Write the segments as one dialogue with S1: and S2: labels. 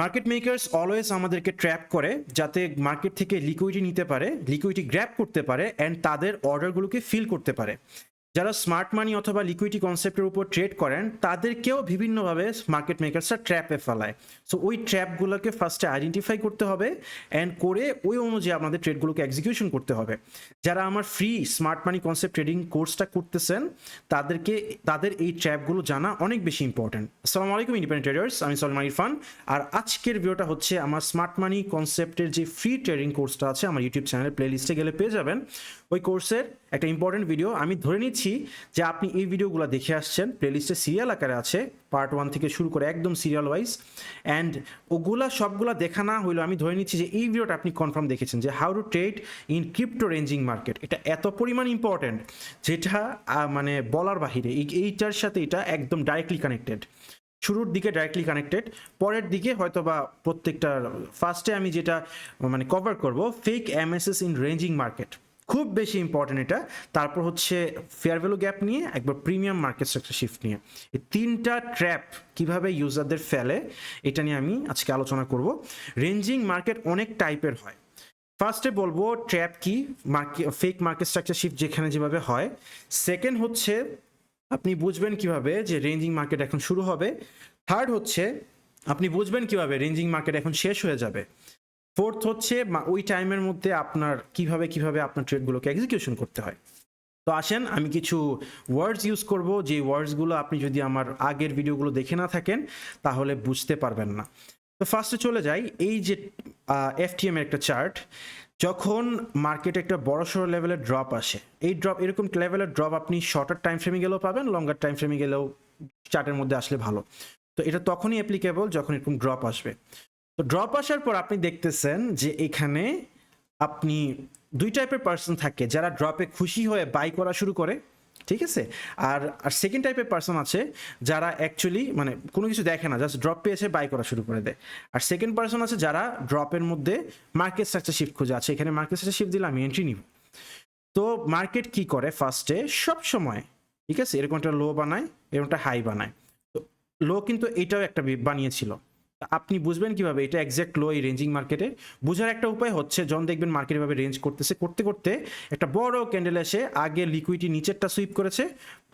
S1: Market makers always আমাদেরকে trap করে যাতে মার্কেট থেকে লিকুইডিটি নিতে পারে লিকুইডিটি গ্র্যাপ করতে পারে অ্যান্ড তাদের অর্ডারগুলোকে ফিল করতে পারে। যারা স্মার্ট মানি অথবা লিকুইডিটি কনসেপ্টের উপর ট্রেড করেন, তাদেরকেও বিভিন্নভাবে মার্কেট মেকার্সরা ট্র্যাপে ফেলায়। সো ওই ট্র্যাপগুলোকে ফার্স্টে আইডেন্টিফাই করতে হবে অ্যান্ড করে ওই অনুযায়ী আমাদের ট্রেডগুলোকে এক্সিকিউশন করতে হবে। যারা আমার free smart money concept trading কোর্সটা করতেছেন, তাদেরকে, তাদের এই ট্র্যাপগুলো জানা অনেক বেশি ইম্পর্টেন্ট আসসালামু আলাইকুম ইন্ডিপেন্ডেন্ট ট্রেডার্স আমি সলমান ইরফান। আর আজকের ভিডিওটা হচ্ছে আমার স্মার্ট মানি কনসেপ্টের যে ফ্রি ট্রেডিং কোর্সটা আছে, আমার ইউটিউব চ্যানেলের প্লে লিস্টে গেলে পেয়ে যাবেন। ওই কোর্সের একটা ইম্পর্টেন্ট ভিডিও আমি ধরে নিচ্ছি যে আপনি এই ভিডিওগুলো দেখে আসছেন প্লেলিস্টে সিরিয়াল আকারে আছে পার্ট ওয়ান থেকে শুরু করে একদম সিরিয়াল ওয়াইজ অ্যান্ড ওগুলা সবগুলা দেখা না হইলেও আমি ধরে নিচ্ছি যে এই ভিডিওটা আপনি কনফার্ম দেখেছেন যে how to trade in crypto ranging market এটা এত পরিমাণ ইম্পর্ট্যান্ট যেটা মানে বলার বাহিরে। এই, এইটার সাথে এটা একদম ডাইরেক্টলি কানেক্টেড শুরুর দিকে ডাইরেক্টলি কানেক্টেড পরের দিকে হয়তো বা প্রত্যেকটার ফার্স্টে আমি যেটা মানে কভার করব fake MSS in ranging market খুব বেশি ইম্পর্টেন্ট এটা। তারপর হচ্ছে ফেয়ার ভ্যালু গ্যাপ নিয়ে, একবার প্রিমিয়াম মার্কেট স্ট্রাকচার শিফট নিয়ে। এই তিনটা ট্র্যাপ কীভাবে ইউজারদের ফেলে, এটা নিয়ে আমি আজকে আলোচনা করব। রেঞ্জিং মার্কেট অনেক টাইপের হয়। ফার্স্টে বলব ট্র্যাপ কি market fake market structure shift যেখানে যেভাবে হয়। সেকেন্ড হচ্ছে, আপনি বুঝবেন কীভাবে যে রেঞ্জিং মার্কেট এখন শুরু হবে। থার্ড হচ্ছে, আপনি বুঝবেন কীভাবে রেঞ্জিং মার্কেট এখন শেষ হয়ে যাবে। ফোর্থ হচ্ছে ওই টাইমের মধ্যে আপনার কীভাবে কীভাবে আপনার ট্রেডগুলোকে এক্সিকিউশন করতে হয়। তো আসেন, আমি কিছু ওয়ার্ডস ইউজ করব, যে ওয়ার্ডসগুলো আপনি যদি আমার আগের ভিডিওগুলো দেখে না থাকেন, তাহলে বুঝতে পারবেন না। তো ফার্স্টে চলে যাই, এই যে এফটিএম এর একটা চার্ট যখন মার্কেটে একটা বড় সড়ো লেভেলের ড্রপ আসে, এই ড্রপ এরকম লেভেলের ড্রপ আপনি শর্টার টাইম ফ্রেমে গেলেও পাবেন লঙ্গার টাইম ফ্রেমে গেলেও চার্টের মধ্যে আসলে ভালো। তো এটা তখনই অ্যাপ্লিকেবল যখন এরকম ড্রপ আসবে। তো ড্রপ আসার পর আপনি দেখতেছেন যে এখানে আপনি দুই টাইপের পার্সন থাকে, যারা ড্রপে খুশি হয়ে বাই করা শুরু করে, ঠিক আছে? আর আর সেকেন্ড টাইপের পার্সন আছে, যারা অ্যাকচুয়ালি মানে কোনো কিছু দেখে না জাস্ট ড্রপ পেয়েছে বাই করা শুরু করে দেয়। আর সেকেন্ড পার্সন আছে যারা ড্রপের মধ্যে মার্কেট স্ট্রাকচার শিফট খুঁজে আছে এখানে মার্কেট স্ট্রাকচার শিফট দিলে আমি এন্ট্রি নিব। তো মার্কেট কি করে? ফার্স্টে সব সময়, ঠিক আছে? এরকম একটা লো বানায়, এরকম একটা হাই বানায়। তো লো কিন্তু এটাও একটা বানিয়েছিল। আপনি বুঝবেন কীভাবে? এটা এক্স্যাক্ট লো এই রেঞ্জিং মার্কেটে বোঝার একটা উপায় হচ্ছে যখন দেখবেন মার্কেট এভাবে রেঞ্জ করতেছে, করতে করতে একটা বড় ক্যান্ডেল এসে আগে লিকুইডি নিচেরটা সুইপ করেছে,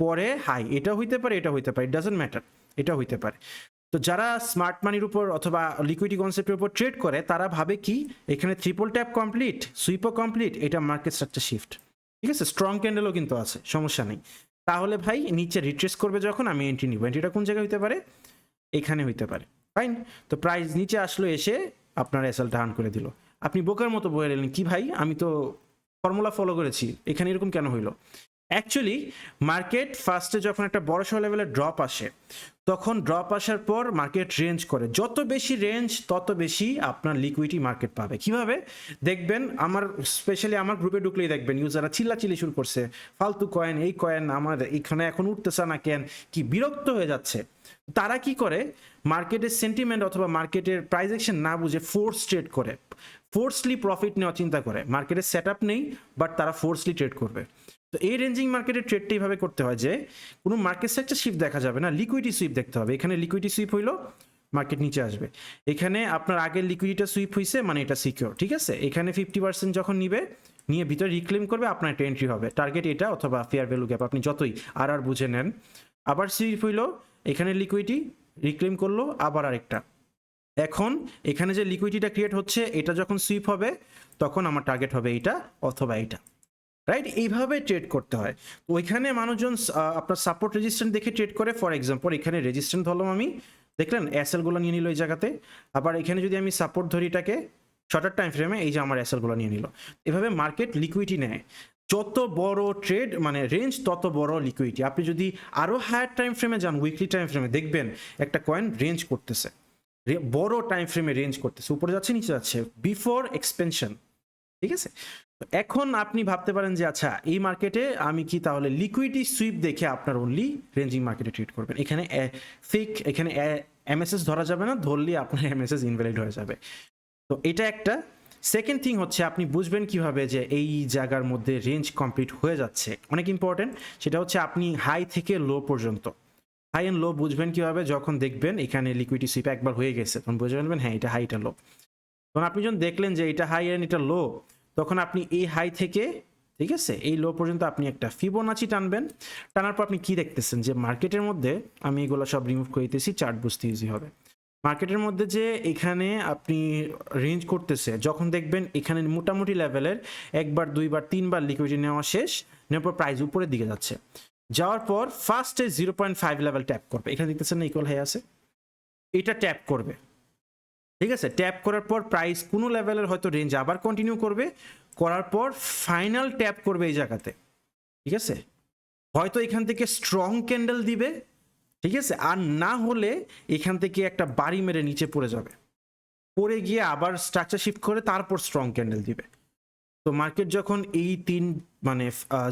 S1: পরে হাই এটা হইতে পারে এটা হইতে পারে ইট ডাজন্ট ম্যাটার এটা হইতে পারে। তো যারা স্মার্ট মানির উপর অথবা লিকুইডি কনসেপ্টের উপর ট্রেড করে, তারা ভাবে কি? এখানে ট্রিপল ট্যাপ কমপ্লিট সুইপও কমপ্লিট এটা মার্কেট স্ট্রাকচার শিফট ঠিক আছে? স্ট্রং ক্যান্ডেলও কিন্তু আছে, সমস্যা নেই। তাহলে ভাই, নিচে রিট্রেস করবে যখন, আমি এন্ট্রি নিব। এন্ট্রিটা কোন জায়গায় হইতে পারে? এখানে হইতে পারে। ফাইন তো প্রাইস নিচে আসলো এসে আপনার এসএলটা আর্ন করে দিল। আপনি বোকার মতো বয়ে নিলেন, কি ভাই? আমি তো ফর্মুলা ফলো করেছি। এখানে এরকম কেন হইল? অ্যাকচুয়ালি মার্কেট ফার্স্টে যখন একটা বড় সড় লেভেলের ড্রপ আসে, তখন ড্রপ আসার পর মার্কেট রেঞ্জ করে। যত বেশি রেঞ্জ তত বেশি আপনার লিকুইডিটি মার্কেট পাবে। কীভাবে? দেখবেন আমার স্পেশালি আমার গ্রুপে ঢুকলেই দেখবেন ইউজাররা চিল্লাচিল্লি শুরু করছে। ফালতু কয়েন এই কয়েন আমার এখানে এখন উঠতেছে না কেন? কি বিরক্ত হয়ে যাচ্ছে। তারা কি করে? মার্কেটের সেন্টিমেন্ট অথবা মার্কেটের প্রাইস অ্যাকশন না বুঝে ফোর্স ট্রেড করে। ফোর্সলি প্রফিট নেওয়ার চিন্তা করে। মার্কেটের সেট আপ নেই বাট তারা ফোর্সলি ট্রেড করবে। তো এই রেঞ্জিং মার্কেটের ট্রেডটা এইভাবে করতে হয় যে, কোনো মার্কেট সেক্টর শিফট দেখা যাবে না লিকুইডিটি সুইপ দেখতে হবে। এখানে লিকুইডিটি সুইপ হইল মার্কেট নিচে আসবে। এখানে আপনার আগের লিকুইডিটা সুইপ হয়েছে মানে এটা সিকিউর ঠিক আছে? এখানে ফিফটি পার্সেন্ট যখন নিবে, নিয়ে ভিতরে রিক্লেম করবে, আপনার একটা এন্ট্রি হবে। টার্গেট এটা অথবা ফেয়ার ভ্যালু গ্যাপ আপনি যতই আর আর বুঝে নেন। আবার সুইপ হইল, এখানে লিকুইডিটি রিক্লেম করল, আবার আরেকটা। এখন এখানে যে লিকুইডিটা ক্রিয়েট হচ্ছে, এটা যখন সুইপ হবে, তখন আমার টার্গেট হবে এইটা অথবা এইটা। রাইট এইভাবে ট্রেড করতে হয়। তো ওইখানে মানুষজন আপনার সাপোর্ট রেজিস্ট্যান্ট দেখে ট্রেড করে। ফর এক্সাম্পল এখানে রেজিস্ট্যান্ট ধরলাম আমি। দেখলেন অ্যাসেলগুলো নিয়ে নিল এই জায়গাতে। আবার এখানে যদি আমি সাপোর্ট ধরি এটাকে শর্টার টাইম ফ্রেমে এই যে আমার অ্যাসেলগুলো নিয়ে নিল। এভাবে মার্কেট লিকুইডিটি নেয়। যত বড় ট্রেড মানে রেঞ্জ তত বড় লিকুইডিটি আপনি যদি আরও হায়ার টাইম ফ্রেমে যান উইকলি টাইম ফ্রেমে দেখবেন একটা কয়েন রেঞ্জ করতেছে। বড় টাইম ফ্রেমে রেঞ্জ করতেছে। উপরে যাচ্ছে, নিচে যাচ্ছে। বিফোর এক্সপেনশন ঠিক আছে? এখন আপনি ভাবতে পারেন যে আচ্ছা এই মার্কেটে আমি কি তাহলে লিকুইডিটি সুইপ দেখে আপনার অনলি রেঞ্জিং মার্কেটে ট্রেড করবেন? এখানে ফিক এখানে এমএসএস ধরা যাবে না ধরলে আপনার এমএসএস ইনভ্যালিড হয়ে যাবে। তো এটা একটা। সেকেন্ড থিং হচ্ছে, আপনি বুঝবেন কীভাবে যে, এই জায়গার মধ্যে রেঞ্জ কমপ্লিট হয়ে যাচ্ছে। অনেক ইম্পর্টেন্ট সেটা হচ্ছে আপনি হাই থেকে লো পর্যন্ত। হাই অ্যান্ড লো বুঝবেন কীভাবে? যখন দেখবেন, এখানে লিকুইডিটি সুইপ একবার হয়ে গেছে, তখন বুঝে ফেলবেন হ্যাঁ এটা হাই এটা লো তখন আপনি যখন দেখলেন যে, এটা হাই অ্যান্ড এটা লো তখন আপনি এই হাই থেকে, ঠিক আছে? এই লো পর্যন্ত আপনি একটা ফিবোনাচি টানবেন। টানার পর আপনি কি দেখতেছেন? যে মার্কেটের মধ্যে আমি এগুলো সব রিমুভ করে দিতেছি চার্ট বুঝতে ইজি হবে। মার্কেটের মধ্যে যে এখানে আপনি রেঞ্জ করতেছে, যখন দেখবেন এখানে মোটামুটি লেভেলের একবার, দুইবার, তিনবার লিকুইডিটি নেওয়া শেষ, নেওয়ার পর প্রাইস উপরের দিকে যাচ্ছে। যাওয়ার পর ফার্স্টে zero point five level tap করবে। এখানে দেখতেছেন না ইকুয়াল হাই আছে? এটা ট্যাপ করবে। ঠিক আছে? ট্যাপ করার পর প্রাইস কোনো লেভেলের হয়তো রেঞ্জ আবার কন্টিনিউ করবে। করার পর ফাইনাল ট্যাপ করবে এই জায়গাতে। ঠিক আছে? হয়তো এখান থেকে স্ট্রং ক্যান্ডেল দিবে। ঠিক আছে? আর না হলে এখান থেকে একটা বাড়ি মেরে নিচে পড়ে যাবে। পড়ে গিয়ে আবার স্ট্রাকচার শিফট করে তারপর স্ট্রং ক্যান্ডেল দিবে। তো মার্কেট যখন এই তিন মানে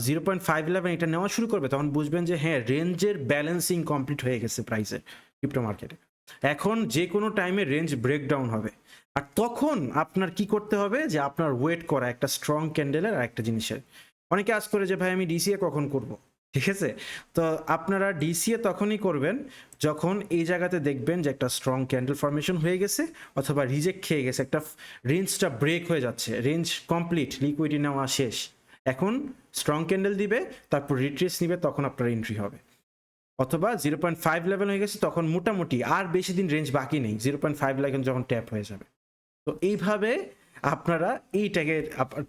S1: জিরো পয়েন্ট ফাইভ ইলেভেন এটা নেওয়া শুরু করবে, তখন বুঝবেন যে হ্যাঁ রেঞ্জের ব্যালেন্সিং কমপ্লিট হয়ে গেছে প্রাইসের ক্রিপ্টো মার্কেটে এখন যে কোনো টাইমে রেঞ্জ ব্রেকডাউন হবে। আর তখন আপনার কি করতে হবে যে আপনার ওয়েট করা একটা স্ট্রং ক্যান্ডেলের আর একটা জিনিসের। অনেকে আজ করে যে, ভাই, আমি ডিসিএ কখন করব? ঠিক আছে? তো আপনারা ডিসিএ তখনই করবেন যখন এই জায়গাতে দেখবেন যে একটা স্ট্রং ক্যান্ডেল ফরমেশন হয়ে গেছে অথবা রিজেক্ট খেয়ে গেছে। একটা রেঞ্জটা ব্রেক হয়ে যাচ্ছে। রেঞ্জ কমপ্লিট লিকুইডি নেওয়া শেষ। এখন স্ট্রং ক্যান্ডেল দিবে, তারপর রিট্রেস নিবে, তখন আপনার এন্ট্রি হবে। অথবা জিরো পয়েন্ট ফাইভ লেভেল হয়ে গেছে, তখন মোটামুটি আর বেশি দিন রেঞ্জ বাকি নেই। জিরো পয়েন্ট ফাইভ লেভেল যখন ট্যাপ হয়ে যাবে। তো এইভাবে আপনারা এই ট্যাগের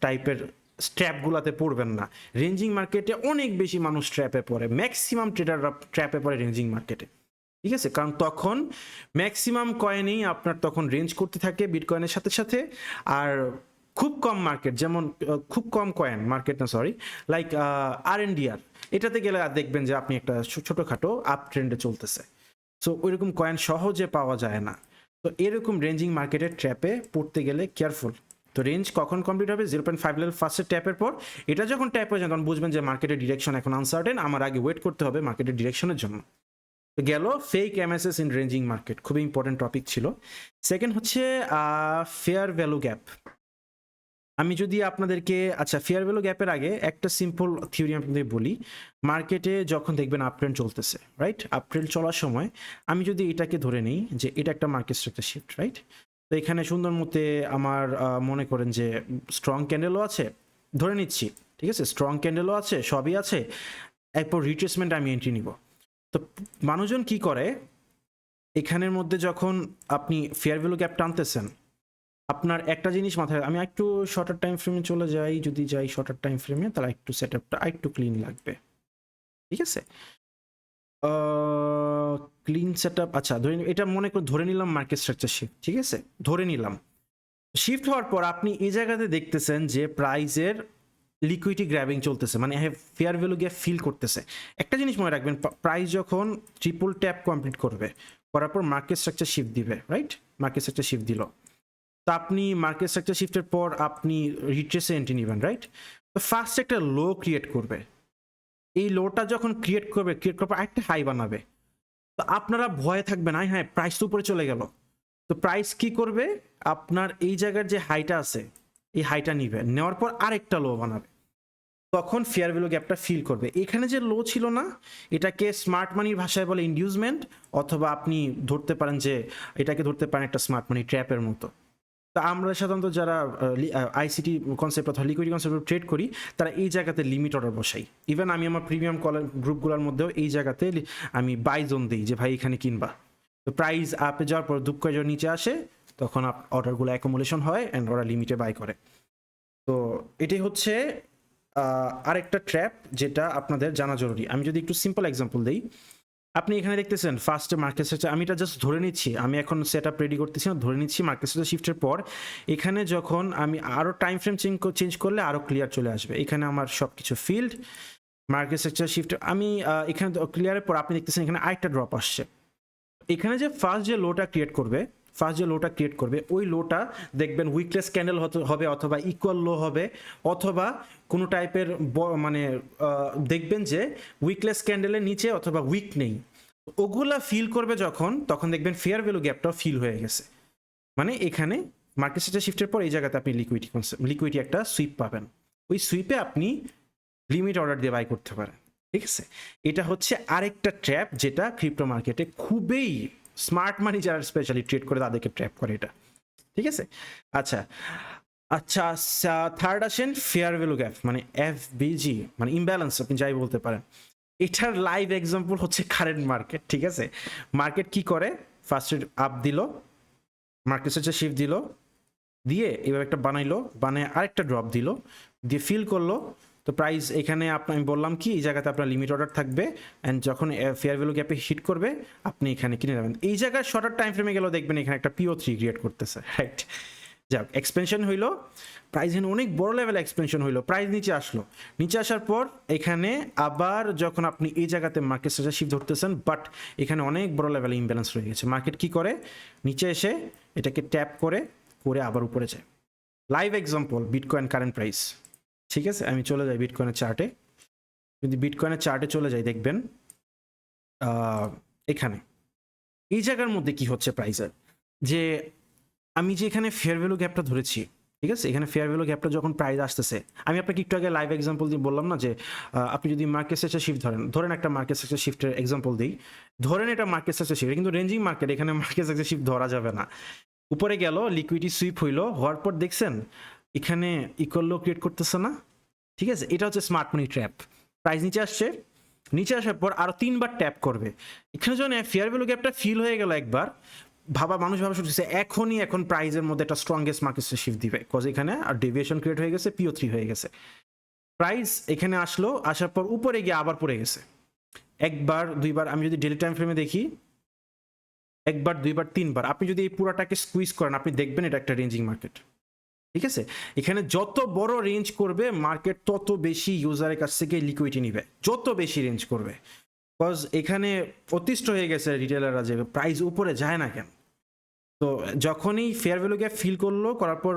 S1: টাইপের স্ট্র্যাপগুলোতে পড়বেন না। রেঞ্জিং মার্কেটে অনেক বেশি মানুষ ট্র্যাপে পড়ে। ম্যাক্সিমাম ট্রেডাররা ট্র্যাপে পড়ে রেঞ্জিং মার্কেটে ঠিক আছে? কারণ তখন ম্যাক্সিমাম কয়েনেই আপনার তখন রেঞ্জ করতে থাকে বিটকয়েনের সাথে সাথে। আর খুব কম মার্কেট যেমন খুব কম কয়েন মার্কেট না sorry like R N DR এটাতে গেলে দেখবেন যে আপনি একটা ছোটোখাটো আপ ট্রেন্ডে চলতেছে। সো ওইরকম কয়েন সহজে পাওয়া যায় না। তো এরকম রেঞ্জিং মার্কেটের ট্র্যাপে পড়তে গেলে কেয়ারফুল তো রেঞ্জ কখন কমপ্লিট হবে? জিরো পয়েন্ট ফাইভ লেভেল ফার্স্টের ট্যাপের পর। এটা যখন ট্যাপ হয়ে যায়, তখন বুঝবেন যে মার্কেটের ডিরেকশন এখন আনসার্টেন আমার আগে ওয়েট করতে হবে মার্কেটের ডিরেকশনের জন্য। গেল fake MSS in ranging market খুবই ইম্পর্টেন্ট টপিক ছিল। সেকেন্ড হচ্ছে ফেয়ার ভ্যালু গ্যাপ আমি যদি আপনাদেরকে আচ্ছা ফেয়ার ভ্যালু গ্যাপের আগে একটা সিম্পল থিওরি আপনাদের বলি। মার্কেটে যখন দেখবেন আপট্রেন্ড চলতেছে রাইট আপট্রেন্ড চলার সময় আমি যদি এটাকে ধরে নিই যে এটা একটা মার্কেট স্ট্রাকচার শিফট রাইট তো এখানে সুন্দর মতে আমার মনে করেন যে স্ট্রং ক্যান্ডেলও আছে, ধরে নিচ্ছি, ঠিক আছে? স্ট্রং ক্যান্ডেলও আছে, সবই আছে, এরপর রিট্রেসমেন্ট আমি এন্ট্রি নিব। তো মানুষজন কি করে? এখানের মধ্যে যখন আপনি ফেয়ার ভ্যালু গ্যাপ টানতেছেন আপনার একটা জিনিস মাথায় আমি একটু শর্টার টাইম ফ্রেমে চলে যাই, যদি যাই শর্টার টাইম ফ্রেমে তাহলে একটু সেট আপটা একটু ক্লিন লাগবে। ঠিক আছে? ক্লিন সেট আপ আচ্ছা ধরে এটা মনে করে ধরে নিলাম মার্কেট স্ট্রাকচার শিফট ঠিক আছে? ধরে নিলাম। শিফট হওয়ার পর আপনি এই জায়গাতে দেখতেছেন যে প্রাইজের লিকুইডিটি গ্র্যাবিং চলতেছে মানে ফেয়ার ভ্যালু গিয়ে ফিল করতেছে। একটা জিনিস মনে রাখবেন প্রাইস যখন ট্রিপল ট্যাপ কমপ্লিট করবে, করার পর মার্কেট স্ট্রাকচার শিফট দিবে রাইট মার্কেট স্ট্রাকচার শিফট দিল। তো আপনি মার্কেট স্ট্রাকচার শিফটের পর আপনি রিট্রেসে এন্ট্রি নেবেন রাইট তো ফার্স্ট একটা লো ক্রিয়েট করবে। এই লোটা যখন ক্রিয়েট করবে ক্রিয়েট করার পর একটা হাই বানাবে। তো আপনারা ভয়ে থাকবেন, আয় হ্যাঁ প্রাইস তো উপরে চলে গেল। তো প্রাইস কি করবে? আপনার এই জায়গার যে হাইটা আছে, এই হাইটা নিবে। নেওয়ার পর আরেকটা লো বানাবে। তখন ফেয়ার ভ্যালু গ্যাপটা ফিল করবে। এখানে যে লো ছিল না, এটাকে স্মার্ট মানির ভাষায় বলে ইন্ডিউসমেন্ট অথবা আপনি ধরতে পারেন যে, এটাকে ধরতে পারেন একটা স্মার্ট মানি ট্র্যাপের মতো। তা আমরা সাধারণত যারা আইসিটি কনসেপ্ট অথবা লিকুইডি কনসেপ্ট ট্রেড করি, তারা এই জায়গাতে লিমিট অর্ডার বসাই। ইভেন আমি আমার প্রিমিয়াম কলার গ্রুপগুলোর মধ্যেও এই জায়গাতে আমি বাই জোন দিই যে, ভাই, এখানে কিনবা। তো প্রাইস আপে যাওয়ার পর দুঃখ যখন নিচে আসে, তখন অর্ডারগুলো অ্যাকোমোলেশন হয় অ্যান্ড ওরা লিমিটে বাই করে। তো এটাই হচ্ছে আরেকটা ট্র্যাপ যেটা আপনাদের জানা জরুরি। আমি যদি একটু সিম্পল এক্সাম্পল দিই আপনি এখানে দেখতেছেন ফার্স্টে মার্কেট স্ট্রাকচার আমি এটা জাস্ট ধরে নিচ্ছি, আমি এখন সেট আপ রেডি করতেছি না ধরে নিচ্ছি মার্কেট স্ট্রাকচার শিফটের পর, এখানে যখন আমি আরও টাইম ফ্রেম চেঞ্জ করলে আরও ক্লিয়ার চলে আসবে। এখানে আমার সব কিছু ফিল্ড মার্কেট সেক্টর শিফট আমি এখানে ক্লিয়ারের পর আপনি দেখতেছেন এখানে আরেকটা ড্রপ আসছে। এখানে যে ফার্স্ট যে লোটা ক্রিয়েট করবে ফার্স্ট যে লোটা ক্রিয়েট করবে, ওই লোটা দেখবেন উইকলেস ক্যান্ডেল হবে অথবা ইকুয়াল লো হবে, অথবা কোনো টাইপের মানে দেখবেন যে উইকলেস ক্যান্ডেলের নিচে অথবা উইক নেই। ওগুলা ফিল করবে যখন, তখন দেখবেন ফেয়ার ভ্যালু গ্যাপটাও ফিল হয়ে গেছে। মানে এখানে মার্কেট স্ট্রাকচার শিফটের পর এই জায়গাতে আপনি লিকুইডি লিকুইডি একটা সুইপ পাবেন। ওই সুইপে আপনি লিমিট অর্ডার দিয়ে বাই করতে পারেন। ঠিক আছে? এটা হচ্ছে আরেকটা ট্র্যাপ যেটা ক্রিপ্টো মার্কেটে খুবই স্মার্ট মানি যারা স্পেশালি ট্রেড করে তাদেরকে ট্র্যাপ করে এটা। ঠিক আছে? আচ্ছা আচ্ছা থার্ড আসেন ফেয়ার ভ্যালু গ্যাপ মানে এফ বিজি মানে ইমব্যালেন্স আপনি যাই বলতে পারেন। এটার লাইভ এক্সাম্পল হচ্ছে কারেন্ট মার্কেট ঠিক আছে? মার্কেট কি করে? ফার্স্টে আপ দিল মার্কেট হচ্ছে শিফট দিল, দিয়ে এবার একটা বানাইলো, বানায় আরেকটা ড্রপ দিল, দিয়ে ফিল করল তো প্রাইস এখানে আপনার আমি বললাম কি, এই জায়গাতে আপনার লিমিট অর্ডার থাকবে অ্যান্ড যখন ফেয়ার ভ্যালু গ্যাপে হিট করবে, আপনি এখানে কিনে নেবেন। এই জায়গায় শর্টার টাইম ফ্রেমে গেলেও দেখবেন এখানে একটা পিও থ্রি ক্রিয়েট করতেছে রাইট যাক এক্সপেনশন হইল প্রাইস এখানে অনেক বড় লেভেলে এক্সপেনশন হইল প্রাইস নিচে আসলো। নিচে আসার পর এখানে আবার যখন আপনি এই জায়গাতে মার্কেট শিফট ধরতেছেন বাট এখানে অনেক বড় লেভেলে ইমব্যালেন্স রয়ে গেছে। মার্কেট কি করে? নিচে এসে এটাকে ট্যাপ করে করে আবার উপরে যায়। Live example bitcoin current price ঠিক আছে? আমি চলে যাই বিটকয়েনের চার্টে যদি বিটকয়েনের চার্টে চলে যাই, দেখবেন এখানে। এই জায়গার মধ্যে কি হচ্ছে প্রাইসের যে আমি যে এখানে ফেয়ার ভ্যালু গ্যাপটা ধরেছি, ঠিক আছে? এখানে ফেয়ার ভ্যালু গ্যাপটা যখন প্রাইস আসতেছে, আমি আপনাকে একটু আগে লাইভ এক্সাম্পল দিয়ে বললাম না যে আপনি যদি মার্কেট সেক্টর শিফট ধরেন ধরেন একটা মার্কেট সেক্টর শিফটের এক্সাম্পল দিই। ধরেন এটা মার্কেট সেক্টর শিফট কিন্তু রেঞ্জিং মার্কেট এখানে মার্কেট সেক্টর শিফট ধরা যাবে না। উপরে গেল লিকুইডি সুইপ হইল, হওয়ার পর দেখছেন এখানে ইকুয়াল ক্রিয়েট করতেছে না, ঠিক আছে? এটা হচ্ছে স্মার্ট মানি ট্র্যাপ প্রাইস নিচে আসছে, নিচে আসার পর আরও তিনবার ট্যাপ করবে। এখানে যখন ফেয়ার ভ্যালু গ্যাপটা ফিল হয়ে গেল একবার, ভাবা, মানুষ ভাবা শুরু এখনই এখন প্রাইজের মধ্যে একটা স্ট্রংগেস্ট মার্কেট শিফট দিবে। কজ এখানে আর ডেভিয়েশন ক্রিয়েট হয়ে গেছে পিও থ্রি হয়ে গেছে। প্রাইস এখানে আসলো, আসার পর উপরে গিয়ে আবার পড়ে গেছে। একবার, দুইবার, আমি যদি ডেলি টাইম ফ্রেমে দেখি, একবার, দুইবার, তিনবার, আপনি যদি এই পুরাটাকে স্কুইজ করেন, আপনি দেখবেন এটা একটা রেঞ্জিং মার্কেট ঠিক আছে? এখানে যত বড় রেঞ্জ করবে মার্কেট তত বেশি ইউজারের কাছ থেকে লিকুইডিটি নিবে। যত বেশি রেঞ্জ করবে। বিকজ এখানে প্রতিষ্ঠ হয়ে গেছে রিটেলাররা যে প্রাইস উপরে যায় না কেন? তো যখনই ফেয়ার ভ্যালু গ্যাপ ফিল করল, করার পর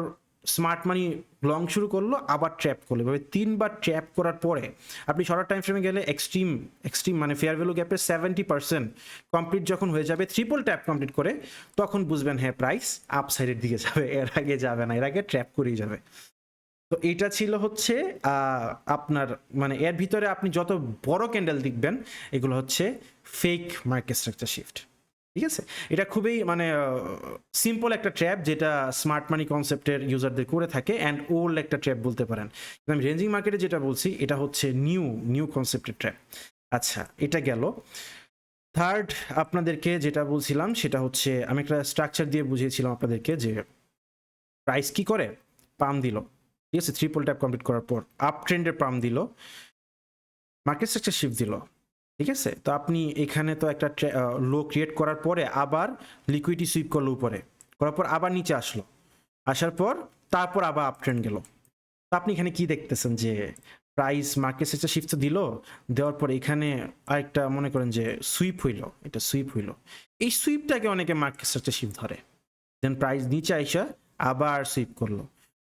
S1: স্মার্ট মানি লং শুরু করল, আবার ট্র্যাপ করল। এভাবে তিনবার ট্র্যাপ করার পরে আপনি শর্ট টাইম ফ্রেমে গেলে এক্সট্রিম এক্সট্রিম মানে ফেয়ার ভ্যালু গ্যাপের সেভেন্টি পার্সেন্ট কমপ্লিট যখন হয়ে যাবে ট্রিপল ট্যাপ কমপ্লিট করে, তখন বুঝবেন হ্যাঁ প্রাইস আপ সাইডের দিকে যাবে, এর আগে যাবে না, এর আগে ট্র্যাপ করেই যাবে। তো এটা ছিল হচ্ছে আপনার মানে এর ভিতরে আপনি যত বড় ক্যান্ডেল দেখবেন, এগুলো হচ্ছে ফেক মার্কেট স্ট্রাকচার শিফট ঠিক আছে? এটা খুবই মানে সিম্পল একটা ট্র্যাপ যেটা স্মার্ট মানি কনসেপ্টের ইউজারদের করে থাকে অ্যান্ড ওল্ড একটা ট্র্যাপ বলতে পারেন। আমি রেঞ্জিং মার্কেটে যেটা বলছি, এটা হচ্ছে নিউ নিউ কনসেপ্টের ট্র্যাপ আচ্ছা এটা গেল। থার্ড আপনাদেরকে যেটা বলছিলাম, সেটা হচ্ছে, আমি একটা স্ট্রাকচার দিয়ে বুঝিয়েছিলাম আপনাদেরকে যে প্রাইস কি করে? পাম দিল। ঠিক আছে? ট্রিপল ট্যাপ কমপ্লিট করার পর আপ ট্রেন্ডের পাম দিল। মার্কেট স্ট্রাকচার শিফট দিল। ঠিক আছে? তো আপনি এখানে তো একটা লো ক্রিয়েট করার পরে আবার লিকুইডি সুইপ করল উপরে। করার পর আবার নিচে আসলো। আসার পর তারপর আবার আপ ট্রেন্ড গেল। তো আপনি এখানে কি দেখতেছেন যে প্রাইস মার্কেট স্ট্রাকচার শিফট দিল, দেওয়ার পর এখানে আরেকটা মনে করেন যে সুইপ হইল, এটা সুইপ হইল। এই সুইপটাকে অনেকে মার্কেট স্ট্রাকচার শিফট ধরে। দেন প্রাইস নিচে আইসা আবার সুইপ করল।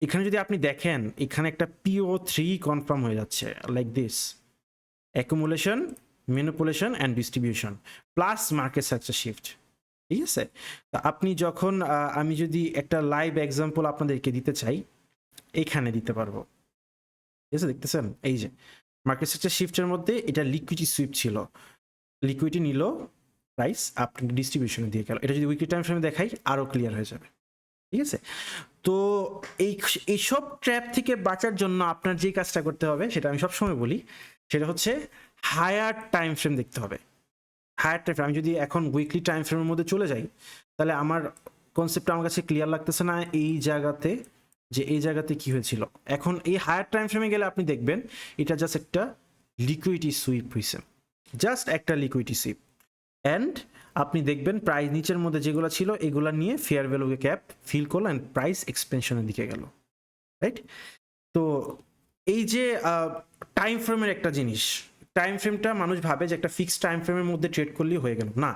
S1: এখানে যদি আপনি দেখেন, এখানে একটা পিও থ্রি কনফার্ম হয়ে যাচ্ছে like this accumulation manipulation and distribution plus market structure shift ঠিক আছে? তা আপনি যখন আমি যদি একটা লাইভ এক্সাম্পল আপনাদেরকে দিতে চাই এইখানে দিতে পারব। ঠিক আছে? দেখতেছেন? এই যে মার্কেট স্ট্রাকচার শিফটের মধ্যে এটা লিকুইডি সুইপ ছিল। লিকুইডি নিল প্রাইস আপনি ডিস্ট্রিবিউশনে দিয়ে গেল। এটা যদি উইকলি টাইম ফ্রেমে দেখাই আরও ক্লিয়ার হয়ে যাবে। ঠিক আছে? তো এই, এইসব ট্র্যাপ থেকে বাঁচার জন্য আপনার যে কাজটা করতে হবে, সেটা আমি সবসময় বলি, সেটা হচ্ছে হায়ার টাইম ফ্রেম দেখতে হবে। হায়ার টাইম ফ্রেম আমি যদি এখন উইকলি টাইম ফ্রেমের মধ্যে চলে যাই, তাহলে আমার কনসেপ্টটা আমার কাছে ক্লিয়ার লাগতেছে না এই জায়গাতে, যে এই জায়গাতে কি হয়েছিল। এখন এই হায়ার টাইম ফ্রেমে গেলে আপনি দেখবেন, এটা জাস্ট একটা লিকুইডি সুইপ হয়েছে জাস্ট একটা লিকুইডি সুইপ অ্যান্ড আপনি দেখবেন প্রাইস নিচের মধ্যে যেগুলো ছিল, এগুলো নিয়ে ফেয়ার ভ্যালুকে ক্যাপ ফিল করল অ্যান্ড প্রাইস এক্সপেনশনের দিকে গেল। রাইট তো এই যে টাইম ফ্রেমের একটা জিনিস টাইম ফ্রেমটা মানুষ ভাবে যে একটা ফিক্সড টাইম ফ্রেমের মধ্যে ট্রেড করলেই হয়ে গেল। না,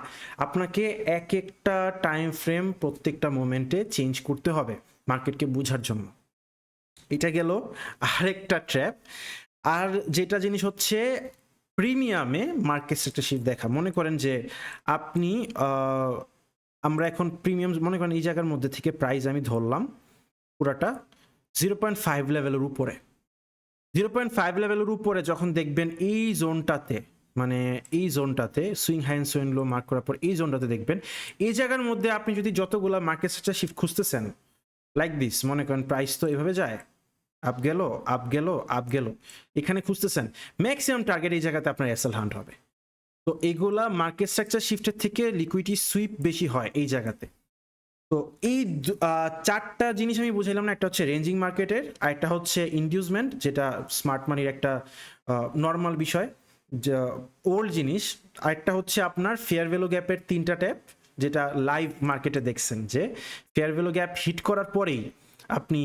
S1: আপনাকে এক একটা টাইম ফ্রেম প্রত্যেকটা মোমেন্টে চেঞ্জ করতে হবে মার্কেটকে বোঝার জন্য। এটা গেল আরেকটা ট্র্যাপ আর যেটা জিনিস হচ্ছে প্রিমিয়ামে মার্কেট সেক্টরশিপ দেখা। মনে করেন যে আপনি আমরা এখন প্রিমিয়াম মনে করেন এই জায়গার মধ্যে থেকে প্রাইস আমি ধরলাম পুরাটা জিরো পয়েন্ট ফাইভ লেভেলের উপরে। জিরো পয়েন্ট ফাইভ লেভেলের উপরে যখন দেখবেন এই জোনটাতে মানে এই জোনটাতে swing high swing low mark করার পর এই জোনটাতে দেখবেন, এই জায়গার মধ্যে আপনি যদি যতগুলো মার্কেট স্ট্রাকচার শিফট খুঁজতেছেন লাইক দিস মনে করেন প্রাইস তো এভাবে যায় আপ গেল আপ গেল আপ গেল, এখানে খুঁজতেছেন ম্যাক্সিমাম টার্গেট এই জায়গাতে আপনার এসএল হান্ট হবে। তো এগুলা মার্কেট স্ট্রাকচার শিফটের থেকে লিকুইডিটি সুইপ বেশি হয় এই জায়গাতে। তো এই চারটা জিনিস আমি বুঝাইলাম না, একটা হচ্ছে রেঞ্জিং মার্কেটের আর একটা হচ্ছে ইনডিউসমেন্ট যেটা স্মার্ট মানির একটা নর্মাল বিষয় ওল্ড জিনিস। আরেকটা হচ্ছে আপনার ফেয়ার ভ্যালু গ্যাপের তিনটা ট্যাপ যেটা লাইভ মার্কেটে দেখছেন যে ফেয়ার ভ্যালু গ্যাপ হিট করার পরেই আপনি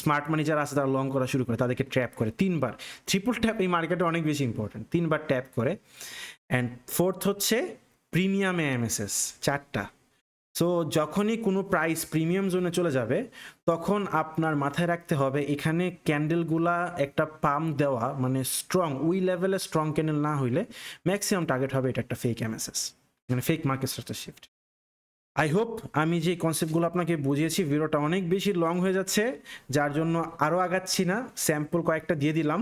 S1: স্মার্ট মানি যারা আছে, তারা লং করা শুরু করে, তাদেরকে ট্র্যাপ করে। তিনবার। ট্রিপল ট্যাপ এই মার্কেটে অনেক বেশি ইম্পর্টেন্ট তিনবার ট্যাপ করে। অ্যান্ড ফোর্থ হচ্ছে প্রিমিয়াম এমএসএস চারটা। সো যখনই কোনো প্রাইস প্রিমিয়াম জোনে চলে যাবে, তখন আপনার মাথায় রাখতে হবে, এখানে ক্যান্ডেলগুলা একটা পাম দেওয়া মানে স্ট্রং উই লেভেলে স্ট্রং ক্যান্ডেল না হইলে ম্যাক্সিমাম টার্গেট হবে এটা একটা ফেক এমএসএস মানে fake market structure shift I hope আমি যে কনসেপ্টগুলো আপনাকে বুঝিয়েছি ভিডিওটা অনেক বেশি লং হয়ে যাচ্ছে, যার জন্য আরও আগাচ্ছি না স্যাম্পল কয়েকটা দিয়ে দিলাম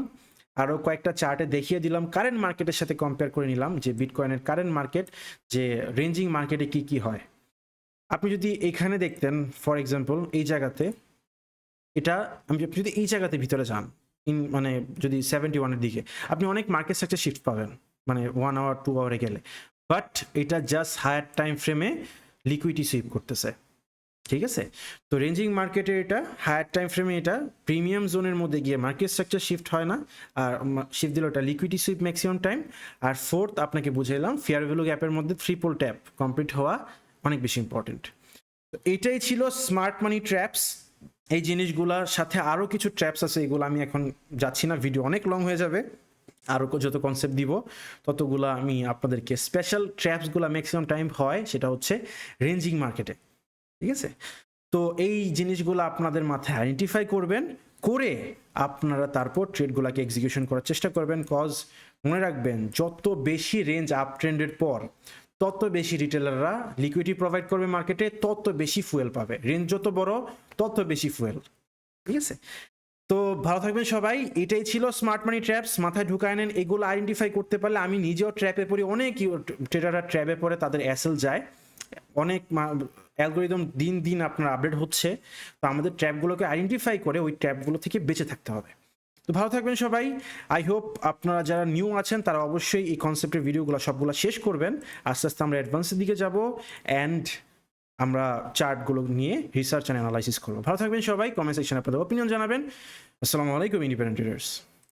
S1: আরও কয়েকটা চার্টে দেখিয়ে দিলাম কারেন্ট মার্কেটের সাথে কম্পেয়ার করে নিলাম, যে বিটকয়েনের কারেন্ট মার্কেট যে রেঞ্জিং মার্কেটে কি কি হয়। আপনি যদি এখানে দেখতেন ফর এক্সাম্পল এই জায়গাতে, এটা, আমি, আপনি যদি এই জায়গাতে ভিতরে যান ইন মানে যদি সেভেন্টি ওয়ানের দিকে, আপনি অনেক মার্কেট স্ট্রাকচার শিফট পাবেন মানে ওয়ান আওয়ার টু আওয়ারে গেলে। বাট এটা জাস্ট হায়ার টাইম ফ্রেমে লিকুইডিটি সুইপ করতেছে। ঠিক আছে? তো রেঞ্জিং মার্কেটে এটা হায়ার টাইম ফ্রেমে এটা প্রিমিয়াম জোনের মধ্যে গিয়ে মার্কেট স্ট্রাকচার শিফট হয় না, আর শিফট দিল এটা লিকুইডিটি সুইপ ম্যাক্সিমাম টাইম আর ফোর্থ আপনাকে বুঝাইলাম ফেয়ার ভ্যালু গ্যাপের মধ্যে ট্রিপল ট্যাপ কমপ্লিট হওয়া অনেক বেশি ইম্পর্টেন্ট তো এটাই ছিল স্মার্ট মানি ট্র্যাপস এই জিনিসগুলোর সাথে আরও কিছু ট্র্যাপস আছে, এগুলো আমি এখন যাচ্ছি না ভিডিও অনেক লং হয়ে যাবে। আরও যত কনসেপ্ট দিব, ততগুলো আমি আপনাদেরকে স্পেশাল ট্র্যাপসগুলো ম্যাক্সিমাম টাইম হয়, সেটা হচ্ছে রেঞ্জিং মার্কেটে ঠিক আছে? তো এই জিনিসগুলো আপনাদের মাথায় আইডেন্টিফাই করবেন, করে আপনারা তারপর ট্রেডগুলোকে এক্সিকিউশন করার চেষ্টা করবেন। কজ মনে রাখবেন, যত বেশি রেঞ্জ আপ ট্রেন্ডের পর তত বেশি রিটেলাররা লিকুইডিটি প্রোভাইড করবে মার্কেটে তত বেশি ফুয়েল পাবে। রেঞ্জ যত বড়, তত বেশি ফুয়েল ঠিক আছে? তো ভালো থাকবেন সবাই। এটাই ছিল স্মার্ট মানি ট্র্যাপস মাথায় ঢুকায় নেন। এগুলো আইডেন্টিফাই করতে পারলে আমি নিজেও ট্র্যাপে পড়ি। অনেক ট্রেডাররা ট্র্যাপে পড়ে, তাদের অ্যাসেল যায়। অনেক অ্যালগোরিদম দিন দিন আপনার আপডেট হচ্ছে। তো আমাদের ট্র্যাপগুলোকে আইডেন্টিফাই করে ওই ট্র্যাপগুলো থেকে বেঁচে থাকতে হবে। তো ভালো থাকবেন সবাই। আই হোপ আপনারা যারা নিউ আছেন, তারা অবশ্যই এই কনসেপ্টের ভিডিওগুলো সবগুলো শেষ করবেন। আস্তে আস্তে আমরা অ্যাডভান্সের দিকে যাব অ্যান্ড আমরা চার্টগুলো নিয়ে রিসার্চ অ্যান্ড অ্যানালাইসিস করব। ভালো থাকবেন সবাই কমেন্ট সেকশনে আপনাদের ওপিনিয়ন জানাবেন। আসসালামু আলাইকুম ইন্ডিপেন্ডেন্ট